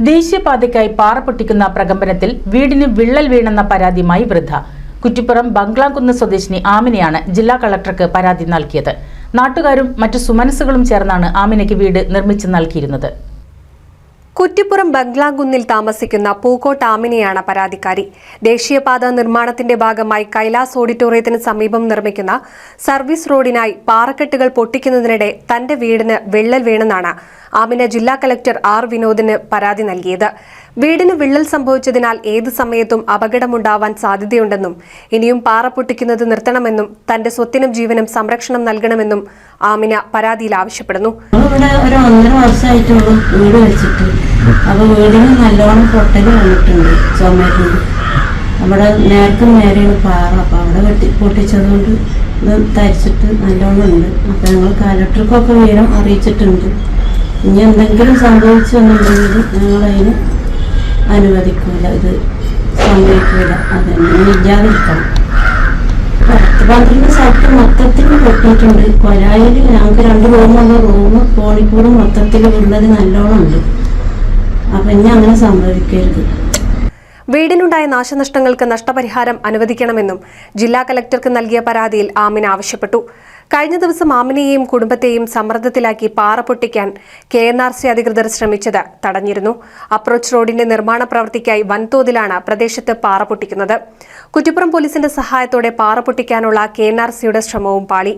ദേശീയപാതയ്ക്കായി പാറ പൊട്ടിക്കുന്ന പ്രകമ്പനത്തിൽ വീടിന് വിള്ളൽ വീണെന്ന പരാതിയുമായി വൃദ്ധ. കുറ്റിപ്പുറം ബംഗ്ലാകുന്ന് സ്വദേശിനി ആമിനയാണ് ജില്ലാ കളക്ടർക്ക് പരാതി നൽകിയത്. നാട്ടുകാരും മറ്റു സുമനസ്സുകളും ചേർന്നാണ് ആമിനയ്ക്ക് വീട് നിർമ്മിച്ചു നൽകിയിരുന്നത്. കുറ്റിപ്പുറം ബംഗ്ലാകുന്നിൽ താമസിക്കുന്ന പൂക്കോട്ട് ആമിനെയാണ് പരാതിക്കാരി. ദേശീയപാത നിർമ്മാണത്തിന്റെ ഭാഗമായി കൈലാസ് ഓഡിറ്റോറിയത്തിന് സമീപം നിർമ്മിക്കുന്ന സർവീസ് റോഡിനായി പാറക്കെട്ടുകൾ പൊട്ടിക്കുന്നതിനിടെ തന്റെ വീടിന് വിള്ളൽ വീണെന്നാണ് ആമിന ജില്ലാ കളക്ടർ ആർ വിനോദിന് പരാതി നൽകിയത്. വീടിന് വിള്ളൽ സംഭവിച്ചതിനാൽ ഏത് സമയത്തും അപകടമുണ്ടാവാൻ സാധ്യതയുണ്ടെന്നും ഇനിയും പാറ പൊട്ടിക്കുന്നത് നിർത്തണമെന്നും തന്റെ സ്വത്തിനും ജീവനും സംരക്ഷണം നൽകണമെന്നും ആമിന പരാതിയിൽ ആവശ്യപ്പെടുന്നു. ഒരു വീട് വെച്ചിട്ട്. അപ്പൊ വീടിന് നല്ലോണം പൊട്ടൽ വന്നിട്ടുണ്ട് നമ്മുടെ നേർക്കും നേരെയാണ് പാറ. അപ്പൊ അവിടെ വെട്ടി പൊട്ടിച്ചതുകൊണ്ട് ഇത് തരിച്ചിട്ട് നല്ലോണം ഉണ്ട്. അപ്പൊ ഞങ്ങൾ കലക്ടർക്കൊക്കെ വിവരം അറിയിച്ചിട്ടുണ്ട്. ഇനി എന്തെങ്കിലും സംഭവിച്ചെന്നുണ്ടെങ്കിൽ ഞങ്ങളതിന് അനുവദിക്കൂല. ഇത് സംഭവിക്കൂല. അതന്നെ. ഇല്ലാതിരിക്കണം പത്ത് പന്ത്രണ്ട് സ്ഥലത്ത് മൊത്തത്തിൽ പൊട്ടിയിട്ടുണ്ട്. കൊരായിൽ ഞങ്ങൾക്ക് രണ്ട് റൂമുള്ള റൂം കോഴിക്കോട് മൊത്തത്തിൽ ഉള്ളത് നല്ലോണം ഉണ്ട്. അപ്പം ഇനി അങ്ങനെ സംഭവിക്കരുത്. വീടിനുണ്ടായ നാശനഷ്ടങ്ങൾക്ക് നഷ്ടപരിഹാരം അനുവദിക്കണമെന്നും ജില്ലാ കലക്ടർക്ക് നൽകിയ പരാതിയിൽ ആമിന ആവശ്യപ്പെട്ടു. കഴിഞ്ഞ ദിവസം ആമിനെയും കുടുംബത്തെയും സമ്മർദ്ദത്തിലാക്കി പാറ പൊട്ടിക്കാൻ കെ എൻ ആർ സി അധികൃതർ ശ്രമിച്ചത് തടഞ്ഞിരുന്നു. അപ്രോച്ച് റോഡിന്റെ നിർമ്മാണ പ്രവൃത്തിക്കായി വൻതോതിലാണ് പ്രദേശത്ത് പാറ പൊട്ടിക്കുന്നത്. കുറ്റിപ്പുറം പോലീസിന്റെ സഹായത്തോടെ പാറ പൊട്ടിക്കാനുള്ള കെ എൻ ആർ സിയുടെ ശ്രമവും പാളി.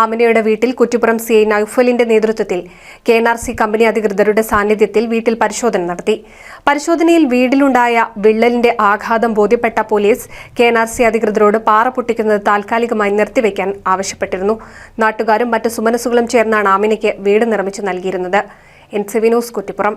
ആമിനയുടെ വീട്ടിൽ കുറ്റിപ്പുറം സി ഐ നൌഫലിന്റെ നേതൃത്വത്തിൽ K N R C company അധികൃതരുടെ സാന്നിധ്യത്തിൽ വീട്ടിൽ പരിശോധന നടത്തി. പരിശോധനയിൽ വീടിലുണ്ടായ വിള്ളലിന്റെ ആഘാതം ബോധ്യപ്പെട്ട police K N R C അധികൃതരോട് പാറ പൊട്ടിക്കുന്നത് താൽക്കാലികമായി നിർത്തിവെക്കാൻ ആവശ്യപ്പെട്ടിരുന്നു. നാട്ടുകാരും മറ്റ് സുമനസുകളും ചേർന്നാണ് ആമിനയ്ക്ക് വീട് നിർമ്മിച്ചു നൽകിയിരുന്നത്. N C Vinos Kuttippuram.